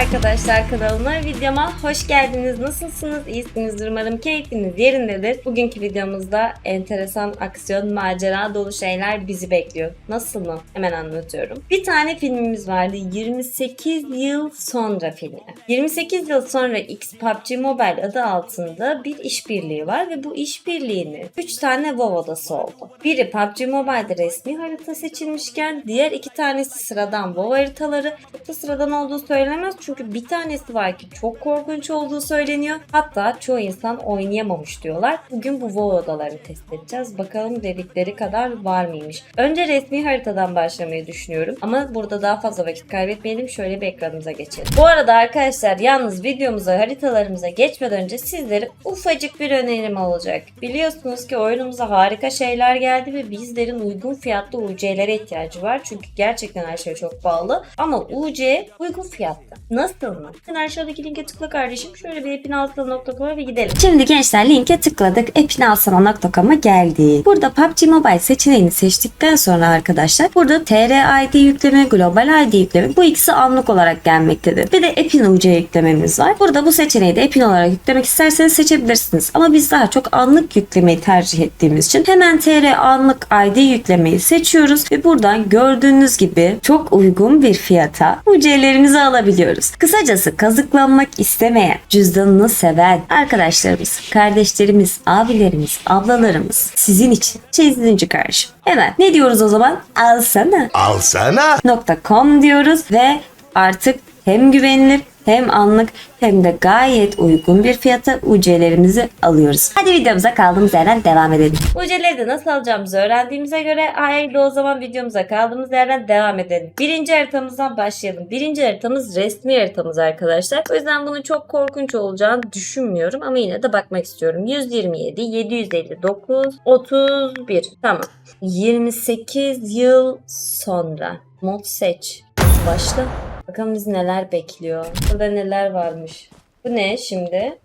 arkadaşlar kanalıma, videoma hoş geldiniz. Nasılsınız? İyisinizdir umarım keyfiniz yerindedir. Bugünkü videomuzda enteresan aksiyon, macera dolu şeyler bizi bekliyor. Nasıl mı? Hemen anlatıyorum. Bir tane filmimiz vardı. 28 yıl sonra filmi. 28 yıl sonra X PUBG Mobile adı altında bir işbirliği var ve bu işbirliğinin 3 tane WoW odası oldu. Biri PUBG Mobile'de resmi harita seçilmişken diğer iki tanesi sıradan WoW haritaları. Çok da sıradan olduğu söylenemez çünkü bir tanesi var ki çok korkunç olduğu söyleniyor. Hatta çoğu insan oynayamamış diyorlar. Bugün bu WoW odalarını test edeceğiz. Bakalım dedikleri kadar var mıymış. Önce resmi haritadan başlamayı düşünüyorum. Ama burada daha fazla vakit kaybetmeyelim. Şöyle bir ekranımıza geçelim. Bu arada arkadaşlar yalnız videomuza haritalarımıza geçmeden önce sizlere ufacık bir önerim olacak. Biliyorsunuz ki oyunumuza harika şeyler geldi ve bizlerin uygun fiyatlı UC'lere ihtiyacı var. Çünkü gerçekten her şey çok pahalı. Ama UC uygun fiyatlı. Nasıl mı? Sen aşağıdaki linke tıkla kardeşim. Şöyle bir epinaltı.com'a bir gidelim. Şimdi gençler linke tıkladık. epinalsana.com'a geldik. Burada PUBG Mobile seçeneğini seçtikten sonra arkadaşlar burada TR ID yükleme, Global ID yükleme bu ikisi anlık olarak gelmektedir. Bir de Epin UC yüklememiz var. Burada bu seçeneği de Epin olarak yüklemek isterseniz seçebilirsiniz. Ama biz daha çok anlık yüklemeyi tercih ettiğimiz için hemen TR anlık ID yüklemeyi seçiyoruz ve buradan gördüğünüz gibi çok uygun bir fiyata UC'lerimizi alabiliyoruz. Kısacası kazıklanmak istemeyen, cüzdanını seven arkadaşlarımız, kardeşlerimiz, abilerimiz, ablalarımız sizin için çeyizinci karşı. Evet ne diyoruz o zaman? Alsana. Alsana. .com diyoruz ve artık hem güvenilir hem anlık hem de gayet uygun bir fiyata UC'lerimizi alıyoruz. Hadi videomuza kaldığımız yerden devam edelim. UC'leri de nasıl alacağımızı öğrendiğimize göre haydi o zaman videomuza kaldığımız yerden devam edelim. Birinci haritamızdan başlayalım. Birinci haritamız resmi haritamız arkadaşlar. O yüzden bunun çok korkunç olacağını düşünmüyorum ama yine de bakmak istiyorum. 127, 759, 31. Tamam. 28 yıl sonra. Mod seç. Başla. Bakalım bizi neler bekliyor. Burada neler varmış. Bu ne şimdi?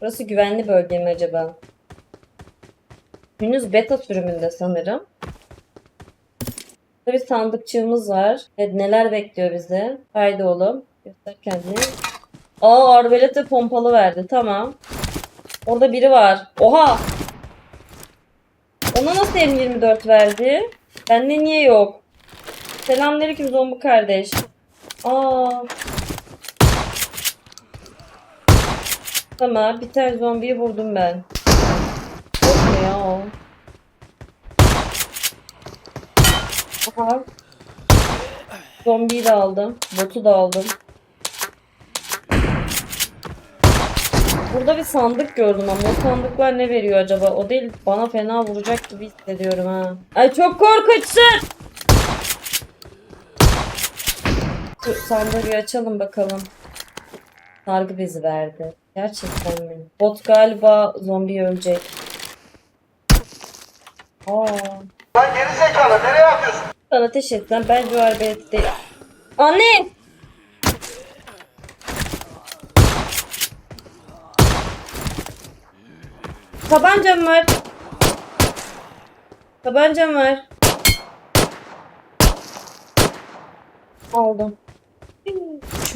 Burası güvenli bölge mi acaba? Henüz beta sürümünde sanırım. Burada bir sandıkçığımız var. Evet neler bekliyor bizi? Haydi oğlum. Göster kendini. Aa arbelet ve pompalı verdi. Tamam. Orada biri var. Oha! Ona nasıl M24 verdi? Bende niye yok? Selamünaleyküm zombi kardeş. Aa. Tamam bir tane zombiyi vurdum ben. Yok ya o? Aha. Zombiyi de aldım. Botu da aldım. Burada bir sandık gördüm ama o sandıklar ne veriyor acaba? O değil bana fena vuracak gibi hissediyorum ha. Ay çok korkunçsun. Şu bir açalım bakalım. Sargı bezi verdi. Gerçekten mi? Bot galiba zombi ölecek. Aa. Lan geri zekalı nereye atıyorsun? Sana ateş etsem ben bu arbeleti değil. Anne! Tabancam var. Tabancam var. Aldım.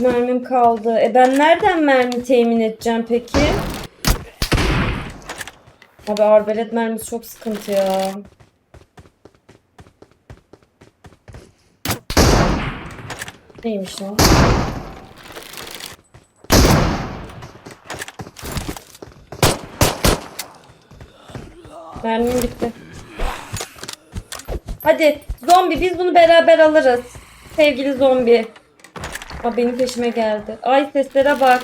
Mermim kaldı. E ben nereden mermi temin edeceğim peki? Abi arbelet mermisi çok sıkıntı ya. Neymiş lan? Mermim bitti. Hadi zombi biz bunu beraber alırız. Sevgili zombi. Aa, benim peşime geldi. Ay seslere bak.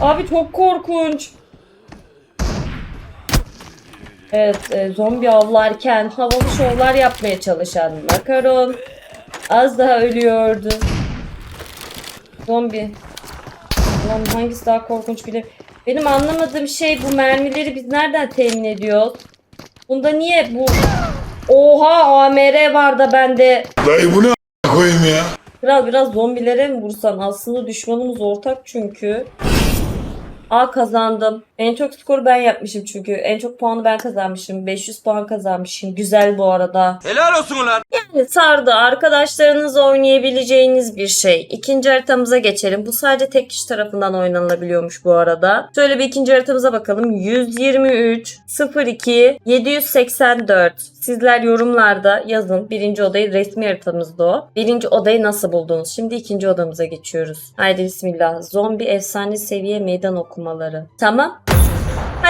Abi çok korkunç. Evet e, zombi avlarken havalı şovlar yapmaya çalışan makaron az daha ölüyordu. Zombi. Lan hangisi daha korkunç bilir. Benim anlamadığım şey bu mermileri biz nereden temin ediyoruz? Bunda niye bu... Oha AMR var da bende. Dayı bu ne koyayım ya? Kral biraz zombilere mi vursan? Aslında düşmanımız ortak çünkü. Aa kazandım. En çok skoru ben yapmışım çünkü. En çok puanı ben kazanmışım. 500 puan kazanmışım. Güzel bu arada. Helal olsun ulan. Yani sardı. Arkadaşlarınızla oynayabileceğiniz bir şey. İkinci haritamıza geçelim. Bu sadece tek kişi tarafından oynanabiliyormuş bu arada. Şöyle bir ikinci haritamıza bakalım. 123 02 784. Sizler yorumlarda yazın. Birinci odayı resmi haritamızda o. Birinci odayı nasıl buldunuz? Şimdi ikinci odamıza geçiyoruz. Haydi bismillah. Zombi efsane seviye meydan okumaları. Tamam.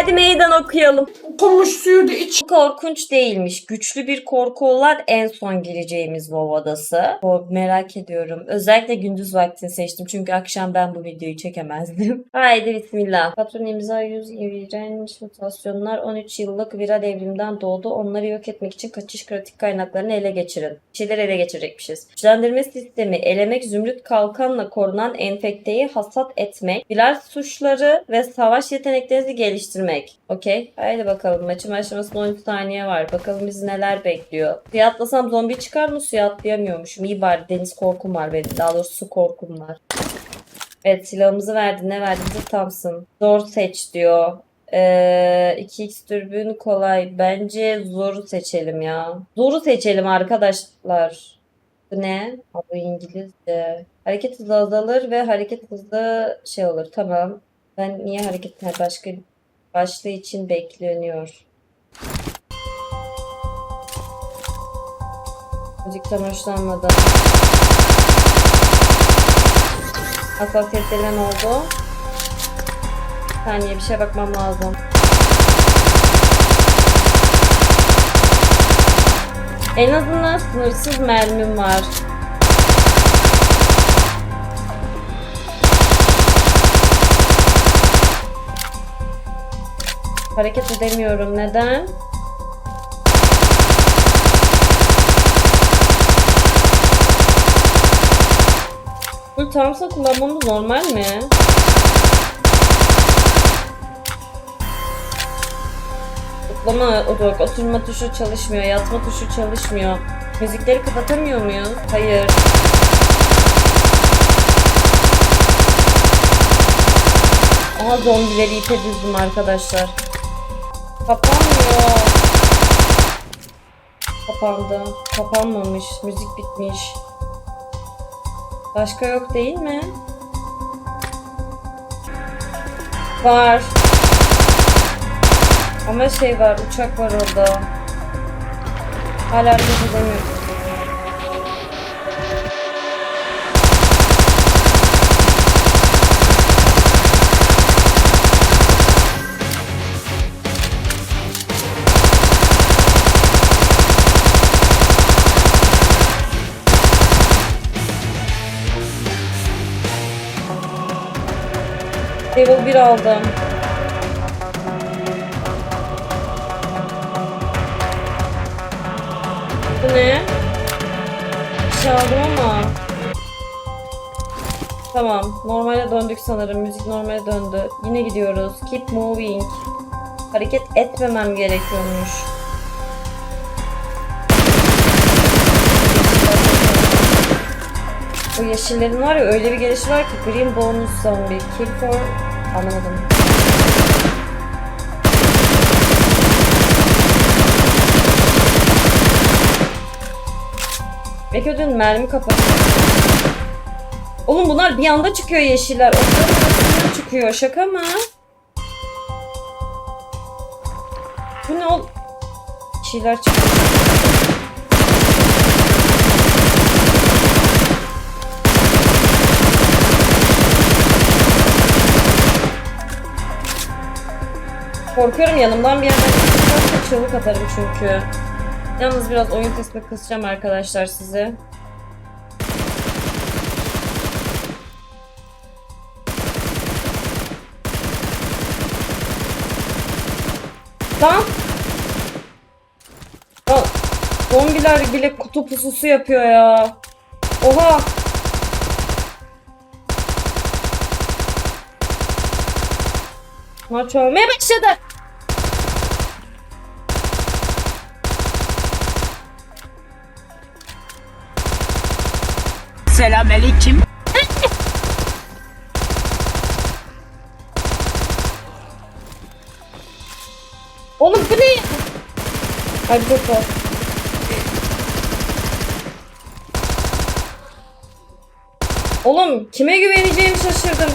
Hadi meydan okuyalım. Okumuş suyu da iç. Korkunç değilmiş. Güçlü bir korku olan en son gireceğimiz WoW odası. O merak ediyorum. Özellikle gündüz vaktini seçtim. Çünkü akşam ben bu videoyu çekemezdim. Haydi bismillah. Patron imza 100 iğrenç mutasyonlar 13 yıllık viral devrimden doğdu. Onları yok etmek için kaçış kritik kaynaklarını ele geçirin. Bir şeyler ele geçirecekmişiz. Güçlendirme sistemi elemek zümrüt kalkanla korunan enfekteyi hasat etmek. Viral suçları ve savaş yeteneklerinizi geliştirmek. Okey. Haydi bakalım. Maçın başlamasına 13 saniye var. Bakalım bizi neler bekliyor. Suya atlasam zombi çıkar mı? Suya atlayamıyormuşum. İyi bari deniz korkum var benim. Daha doğrusu su korkum var. Evet silahımızı verdi. Ne verdi? Bize Thompson. Zor seç diyor. Ee, 2x dürbün kolay. Bence zoru seçelim ya. Zoru seçelim arkadaşlar. Bu ne? Aa, Bu İngilizce. Hareket hızı azalır ve hareket hızı şey olur. Tamam. Ben niye hareket ha, başka başlığı için bekleniyor. Müzikten hoşlanmadım. Hassasiyetlerinden oldu. Bir saniye bir şeye bakmam lazım. En azından sınırsız mermim var. Hareket edemiyorum. Neden? Bu Thompson kullanmamız normal mi? Zıplama, otur- oturma tuşu çalışmıyor, yatma tuşu çalışmıyor. Müzikleri kapatamıyor muyuz? Hayır. Aha zombileri ipe düzdüm arkadaşlar. Kapanmıyor. Kapandı. Kapanmamış. Müzik bitmiş. Başka yok değil mi? Var. Ama şey var, uçak var orada. Hala hareket edemiyorum. Level 1 aldım. Bu ne? Bir şey aldım ama. Tamam. Normale döndük sanırım. Müzik normale döndü. Yine gidiyoruz. Keep moving. Hareket etmemem gerekiyormuş. O yeşillerin var ya öyle bir gelişi var ki Green bonus zombie. Kill for... Anlamadım. Belki mermi kapat. Oğlum bunlar bir anda çıkıyor yeşiller. Onların çıkıyor. Şaka mı? Bu ne ol... Şeyler çıkıyor. Korkuyorum yanımdan bir yerden çıkarsa çığlık atarım çünkü. Yalnız biraz oyun sesini kısacağım arkadaşlar size. Lan! Lan zombiler bile kutu pususu yapıyor ya. Oha! Maç olmaya başladı. Selamünaleyküm. Oğlum bu ne? Hadi bakalım. Oğlum kime güveneceğimi şaşırdım.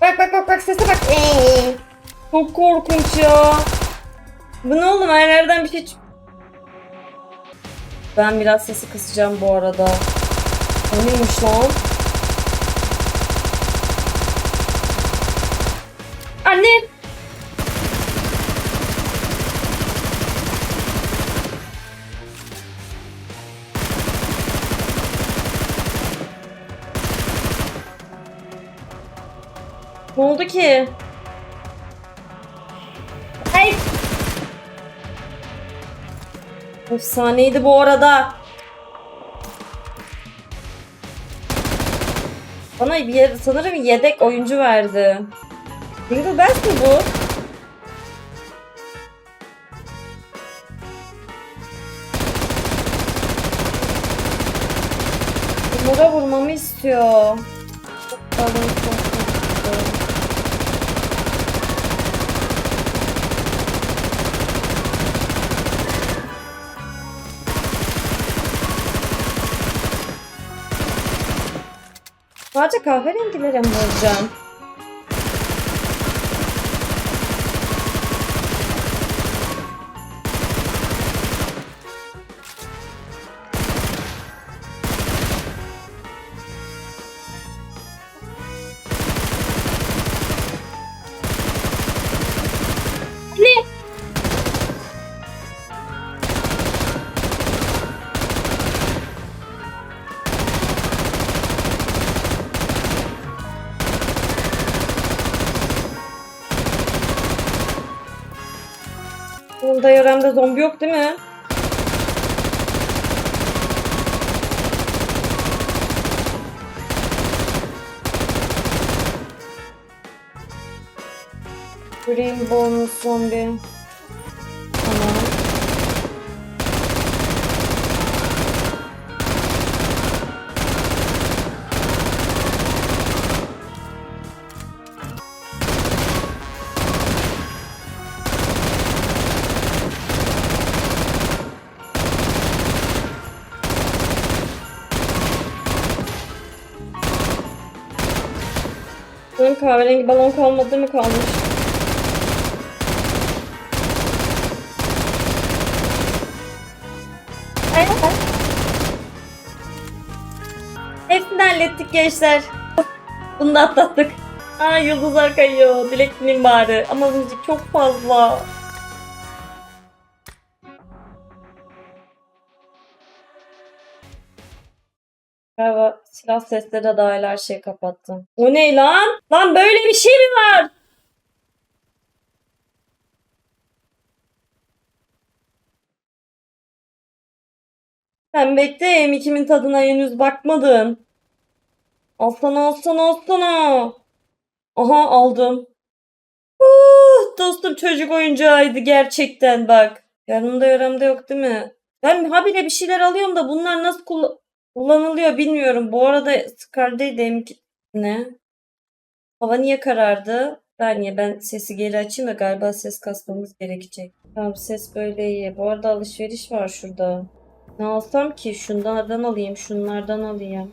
Bak bak bak bak sese bak. Çok korkunç ya. Bu ne oğlum her yerden bir şey çıkıyor. Ben biraz sesi kısacağım bu arada. O neymiş lan? Anne! Ne oldu ki? Efsaneydi bu arada. Bana bir ye- sanırım yedek oyuncu verdi. Jingle Bells mi bu? Sadece kahverengilere mi vuracağım? Bunda yaramda zombi yok değil mi? Green bonus zombi. Benim kahverengi balon kalmadı mı kalmış? Ay, ay. Hepsini hallettik gençler. Bunu da atlattık. Aa yıldızlar kayıyor. Dilek bari. Ama müzik çok fazla. Galiba silah sesleri dahil her şeyi kapattım. O ne lan? Lan böyle bir şey mi var? Sen bekle M2'min tadına henüz bakmadın. Alsana alsana alsana. Aha aldım. Uh, dostum çocuk oyuncağıydı gerçekten bak. Yanımda yaramda yok değil mi? Ben habire bir şeyler alıyorum da bunlar nasıl kullan kullanılıyor bilmiyorum. Bu arada Scar'daydı M2. Ne? Hava niye karardı? Saniye ben sesi geri açayım da galiba ses kasmamız gerekecek. Tamam ses böyle iyi. Bu arada alışveriş var şurada. Ne alsam ki? Şunlardan alayım, şunlardan alayım.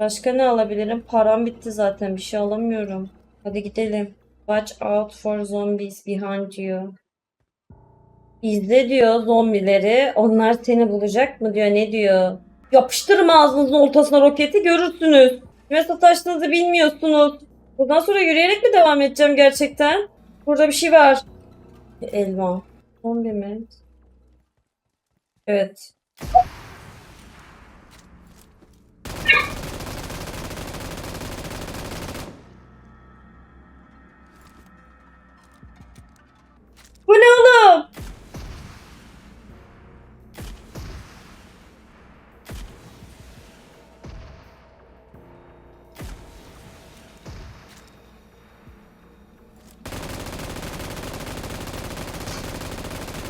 Başka ne alabilirim? Param bitti zaten. Bir şey alamıyorum. Hadi gidelim. Watch out for zombies behind you. İzle diyor zombileri. Onlar seni bulacak mı diyor. Ne diyor? Yapıştırın ağzınızın ortasına roketi görürsünüz. Kime sataştığınızı bilmiyorsunuz. Buradan sonra yürüyerek mi devam edeceğim gerçekten? Burada bir şey var. Elma. Zombi mi? Evet.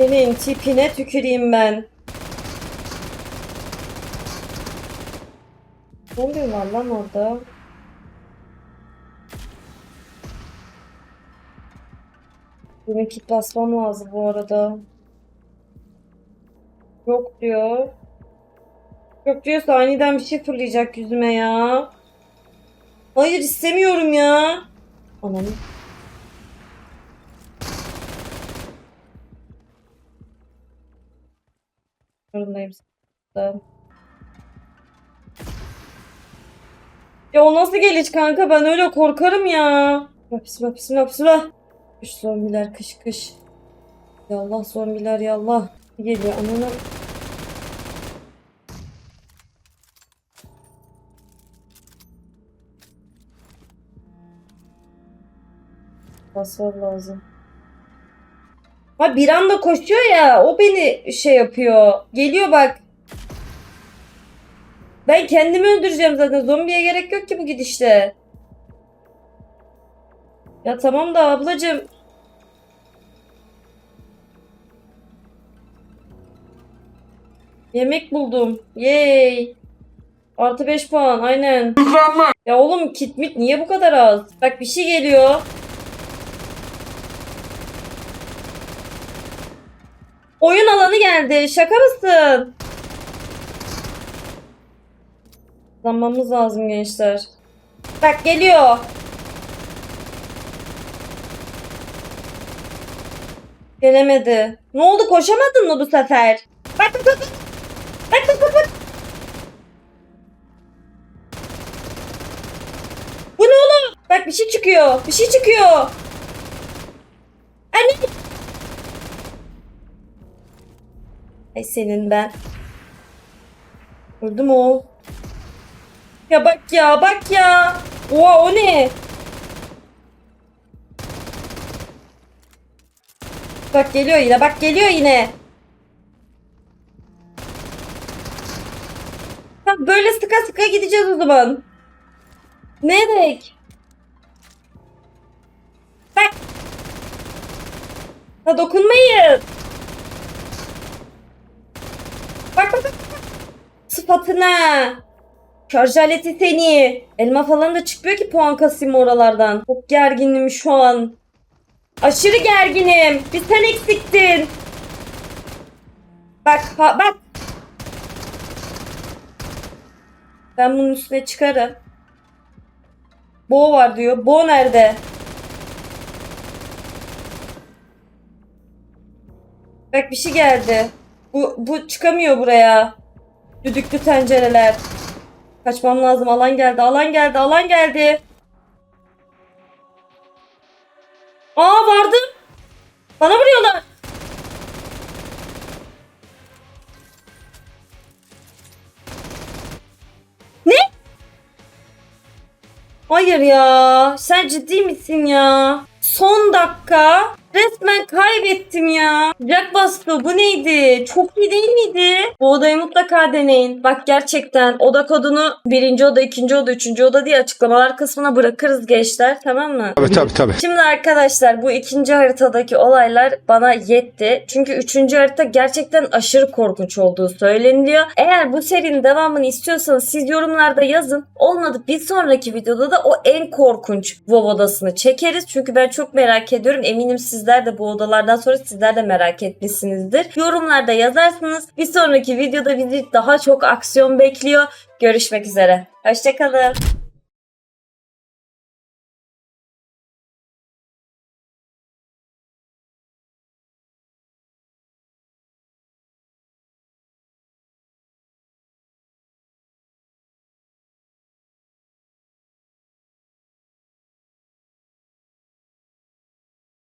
Senin tipine tüküreyim ben. Oluyor var lan orada? Benim kit basmam lazım bu arada. Yok diyor. Yok diyorsa aniden bir şey fırlayacak yüzüme ya. Hayır istemiyorum ya. Anam. Zorundayım. Ya o nasıl geliş kanka? Ben öyle korkarım ya. Ya Bismillah bismillah bismillah. Kış zombiler kış kış. Yallah zombiler yallah. Geliyor ananı. Basar lazım. Ha bir anda koşuyor ya o beni şey yapıyor. Geliyor bak. Ben kendimi öldüreceğim zaten. Zombiye gerek yok ki bu gidişte. Ya tamam da ablacığım. Yemek buldum. Yay. Artı 5 puan aynen. Ya oğlum kitmit niye bu kadar az? Bak bir şey geliyor. Oyun alanı geldi. Şaka mısın? Zammamız lazım gençler. Bak geliyor. Gelemedi. Ne oldu koşamadın mı bu sefer? Bak bak bak. Bak bak bak bak. Bu ne oğlum? Bak bir şey çıkıyor. Bir şey çıkıyor. Anne. Ay senin ben. Mü o? Ya bak ya bak ya. Oha o ne? Bak geliyor yine bak geliyor yine. Bak böyle sıka sıka gideceğiz o zaman. Ne demek? Bak. Ha dokunmayın. Bak bak bak. Sıfatına. Şarj aleti seni. Elma falan da çıkmıyor ki puan kasayım oralardan. Çok gerginim şu an. Aşırı gerginim. Bir sen eksiktin. Bak ha, bak. Ben bunun üstüne çıkarım. Bo var diyor. Bo nerede? Bak bir şey geldi. Bu, bu çıkamıyor buraya. Düdüklü tencereler. Kaçmam lazım. Alan geldi. Alan geldi. Alan geldi. Aa vardı. Bana vuruyorlar. Ne? Hayır ya. Sen ciddi misin ya? Son dakika resmen kaybettim ya. Jack bastı. Bu neydi? Çok iyi değil miydi? Bu odayı mutlaka deneyin. Bak gerçekten oda kodunu birinci oda, ikinci oda, üçüncü oda diye açıklamalar kısmına bırakırız gençler. Tamam mı? Tabii tabii tabii. Şimdi arkadaşlar bu ikinci haritadaki olaylar bana yetti. Çünkü üçüncü harita gerçekten aşırı korkunç olduğu söyleniliyor. Eğer bu serinin devamını istiyorsanız siz yorumlarda yazın. Olmadı bir sonraki videoda da o en korkunç WoW odasını çekeriz. Çünkü ben çok merak ediyorum. Eminim sizler de bu odalardan sonra sizler de merak etmişsinizdir. Yorumlarda yazarsınız. Bir sonraki videoda bizi daha çok aksiyon bekliyor. Görüşmek üzere. Hoşçakalın.